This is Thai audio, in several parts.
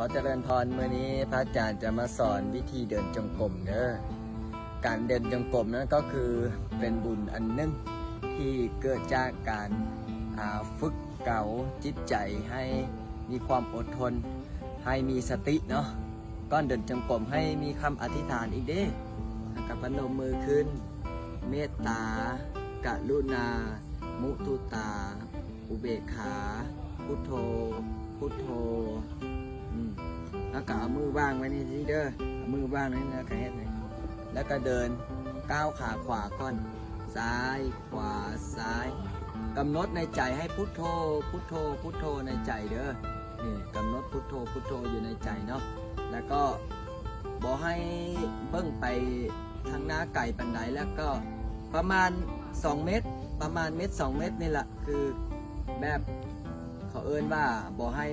ขอเจริญพรเมื่อนี้พระอาจารย์จะมาสอนวิธีเดินจงกรมเด้อการเดินจงกรมนั้นก็คือเป็นบุญอันหนึงที่เกิดจากการาฝึกเก่าจิตใจให้มีความอดทน ให้มีสติเนาะก้อนเดินจงกรมให้มีคำอธิษฐานอีกเด้กับพนมมือขึ้น เมตตากรุณา มุตุตา อุเบกขา พุทโธ พุทโธ อืมแล้วก็เอามือวางไว้นี่สิเด้อเอามือวางไว้นี่แล้วก็เฮ็ดนี่แล้วก็เดินก้าวขาขวาก่อน ซ้ายขวาซ้ายกำหนดในใจให้พุทโธ พุทโธ พุทโธในใจเด้อ นี่กำหนดพุทโธ พุทโธอยู่ในใจเนาะ แล้วก็บอกให้เบิ้งไปทางหน้าไก่ปันไดแล้วก็ประมาณ 2 เมตร ประมาณเมตร2เมตรนี่แหละคือแบบเขาเอิ้นว่าบอกให้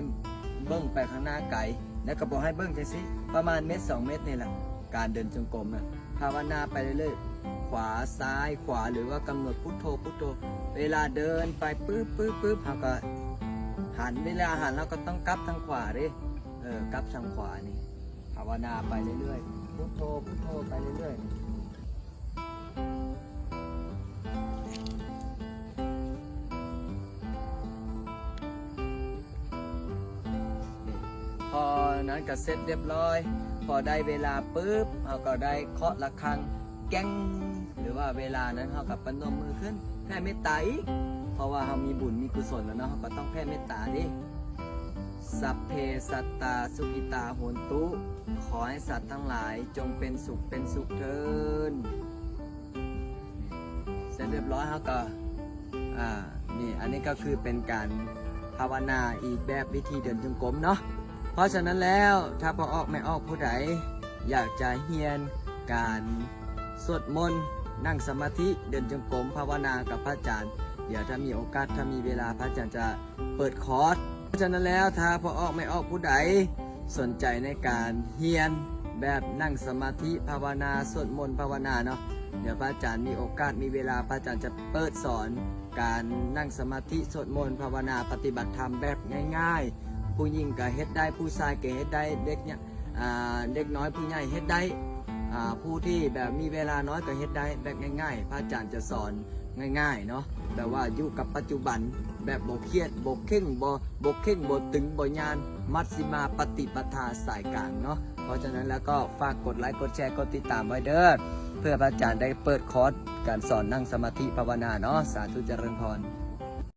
เบิ้งไปข้างหน้าไก่แล้วก็บอกให้เบิ้งจังสิประมาณเมตร2เมตรนี่แหละการเดินจงกรมนะภาวนาไปเรื่อยๆขวาซ้ายขวาหรือว่ากำหนดพุทโธพุทโธ เวลาเดินไปปื๊บปื๊บปื๊บเราก็หันเวลาหันเราก็ต้องกลับทางขวาดิเออกลับทางขวานี่ภาวนาไปเรื่อยๆพุทโธพุทโธไปเรื่อยๆ อนั้นก็เสร็จเรียบร้อย พอได้เวลาปุ๊บเราก็ได้เคาะระฆังแก้งหรือว่าเวลานั้นเรากับปนมมือขึ้นแผ่เมตตาอีกเพราะว่าเรามีบุญมีกุศลแล้วเนาะเราก็ต้องแผ่เมตตาดิสัพเพสัตตาสุขิตาโหนตุ ขอให้สัตว์ทั้งหลายจงเป็นสุขเป็นสุขเทินเสร็จเรียบร้อยเราก็อ่านี่อันนี้ก็คือเป็นการภาวนาอีกแบบวิธีเดินจงกรมเนาะ เพราะฉะนั้นแล้วถ้าพอออกไม่ออกผู้ใดอยากจะเฮียนการสวดมนต์นั่งสมาธิเดินจงกรมภาวนากับพระอาจารย์ เดี๋ยวถ้ามีโอกาสถ้ามีเวลาพระอาจารย์จะเปิดคอร์สเพราะฉะนั้นแล้วถ้าพอออกไม่ออกผู้ใดสนใจในการเฮียนแบบนั่งสมาธิภาวนาสวดมนต์ภาวนาเนาะเดี๋ยวพระอาจารย์มีโอกาสมีเวลาพระอาจารย์จะเปิดสอน การนั่งสมาธิสวดมนต์ภาวนาปฏิบัติธรรมแบบง่าย ๆ ผู้หญิงก็เฮ็ดได้ผู้ชายก็เฮ็ดได้เด็กเนี่ยเด็กน้อยผู้ใหญ่เฮ็ดได้ผู้ที่แบบมีเวลาน้อยก็เฮ็ดได้แบบง่าย ๆ พระอาจารย์จะสอนง่ายๆเนาะแบบว่าอยู่กับปัจจุบันแบบบ่เครียดบ่เข่งบ่บ่เข่งบ่ตึงบ่ยานมัชฌิมาปฏิปทาสายกลางเนาะเพราะฉะนั้นแล้วก็ฝากกดไลค์กดแชร์กดติดตามไว้เด้อเพื่อพระอาจารย์ได้เปิดคอร์สการสอนนั่งสมาธิภาวนาเนาะสาธุเจริญพร